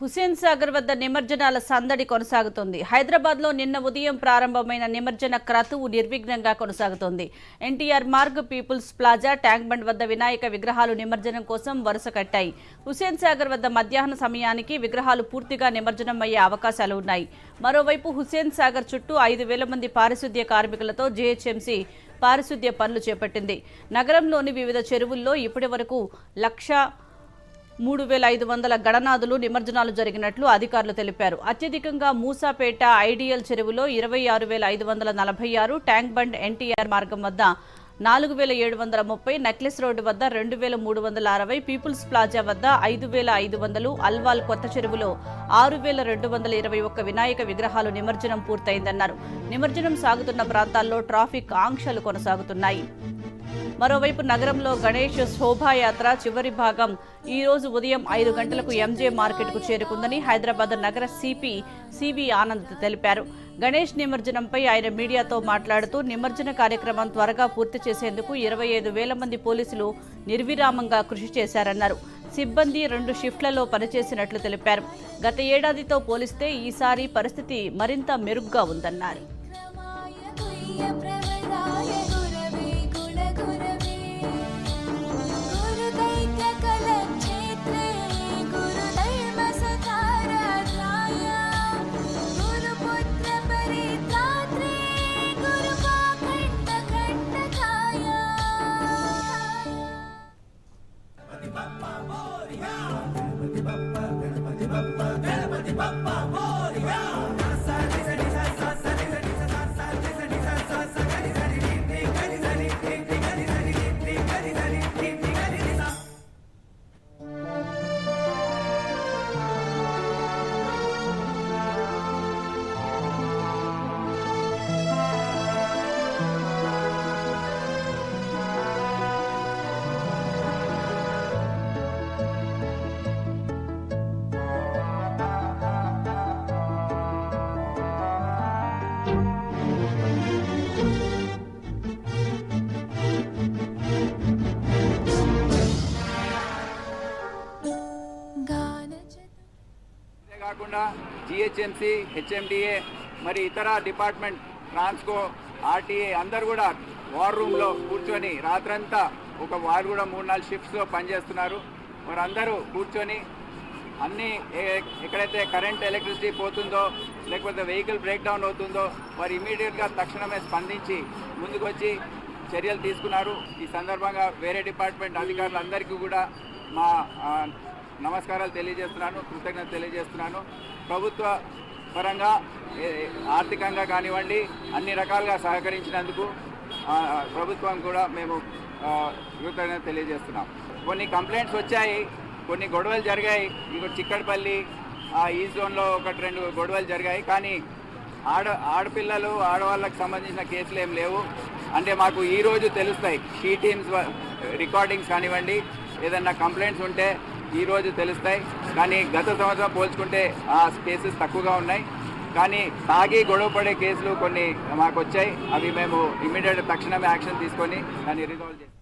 హుసేన్ సాగర్ వద్ద నిమజ్జనాల సందడి కొనసాగుతోంది. హైదరాబాద్లో నిన్న ఉదయం ప్రారంభమైన నిమజ్జన క్రతువు నిర్విఘ్నంగా కొనసాగుతోంది. NTR Marg people's plaza tank bund వద్ద వినాయక విగ్రహాలు నిమజ్జనం కోసం వరుస కట్టాయి. హుసేన్ సాగర్ వద్ద మధ్యాహ్న సమయానికి విగ్రహాలు పూర్తిగా నిమజ్జనం అయ్యే అవకాశాలు ఉన్నాయి. మరోవైపు హుసేన్ సాగర్ చుట్టూ ఐదు వేల మంది పారిశుద్ధ్య కార్మికులతో జీహెచ్ఎంసీ పారిశుద్ధ్య పనులు చేపట్టింది. నగరంలోని వివిధ చెరువుల్లో ఇప్పటి వరకు లక్ష మూడు వేల ఐదు వందల గణనాదులు నిమజ్జనాలు జరిగినట్లు అధికారులు తెలిపారు. అత్యధికంగా మూసాపేట ఐడియల్ చెరువులో ఇరవై ఆరు వేల ఐదు వందల నలభై ఆరు ట్యాంక్ బండ్ ఎన్టీఆర్ మార్గం వద్ద నాలుగు వేల ఏడు వందల ముప్పై నెక్లెస్ రోడ్డు వద్ద రెండు వేల మూడు వందల అరవై పీపుల్స్ ప్లాజా వద్ద ఐదు వేల ఐదు వందలు అల్వాల్ కొత్త చెరువులో ఆరు వేల రెండు వందల ఇరవై ఒక్క వినాయక విగ్రహాలు నిమజ్జనం పూర్తయిందన్నారు. నిమజ్జనం సాగుతున్న ప్రాంతాల్లో ట్రాఫిక్ ఆంక్షలు కొనసాగుతున్నాయి. మరోవైపు నగరంలో గణేష్ శోభాయాత్ర చివరి భాగం ఈ రోజు ఉదయం ఐదు గంటలకు ఎంజే మార్కెట్కు చేరుకుందని హైదరాబాద్ నగర సిపి సివి ఆనంద్ తెలిపారు. గణేష్ నిమజ్జనంపై ఆయన మీడియాతో మాట్లాడుతూ నిమజ్జన కార్యక్రమం త్వరగా పూర్తి చేసేందుకు ఇరవై ఐదు వేల మంది పోలీసులు నిర్విరామంగా కృషి చేశారన్నారు. సిబ్బంది రెండు షిఫ్ట్లలో పనిచేసినట్లు తెలిపారు. గత ఏడాదితో పోలిస్తే ఈసారి పరిస్థితి మరింత మెరుగ్గా ఉందన్నారు. గణపతి బప్ప. కాకుండా జిహెచ్ఎంసి హెచ్ఎండిఏ మరి ఇతర డిపార్ట్మెంట్ ట్రాన్స్కో ఆర్టీఏ అందరు కూడా వార్ రూమ్లో కూర్చొని రాత్రంతా ఒక వారు కూడా మూడు నాలుగు షిఫ్ట్స్లో పనిచేస్తున్నారు. మరి అందరూ కూర్చొని అన్ని ఎక్కడైతే కరెంట్ ఎలక్ట్రిసిటీ పోతుందో లేకపోతే వెహికల్ బ్రేక్ డౌన్ అవుతుందో వారు ఇమీడియట్గా తక్షణమే స్పందించి ముందుకొచ్చి చర్యలు తీసుకున్నారు. ఈ సందర్భంగా వేరే డిపార్ట్మెంట్ అధికారులందరికీ కూడా మా నమస్కారాలు తెలియజేస్తున్నాను కృతజ్ఞత తెలియజేస్తున్నాను. ప్రభుత్వ పరంగా ఆర్థికంగా కానివ్వండి అన్ని రకాలుగా సహకరించినందుకు ప్రభుత్వం కూడా మేము కృతజ్ఞత తెలియజేస్తున్నాం. కొన్ని కంప్లైంట్స్ వచ్చాయి కొన్ని గొడవలు జరిగాయి. ఇక చిక్కడపల్లి ఆ, ఈ జోన్లో ఒకటి రెండు గొడవలు జరిగాయి. కానీ ఆడ ఆడపిల్లలు ఆడవాళ్ళకు సంబంధించిన కేసులు ఏం లేవు. అంటే మాకు ఈరోజు తెలుస్తాయి షీ టీమ్స్ రికార్డింగ్స్ కానివ్వండి ఏదన్నా కంప్లైంట్స్ ఉంటే ఈ రోజు తెలుస్తాయి. కానీ గత సంవత్సరం పోల్చుకుంటే ఆ కేసెస్ తక్కువగా ఉన్నాయి. కానీ తాగి గొడవ పడే కేసులు కొన్ని మాకు వచ్చాయి అవి మేము ఇమీడియట్ తక్షణమే యాక్షన్ తీసుకొని దాన్ని రిజాల్వ్ చేస్తాం.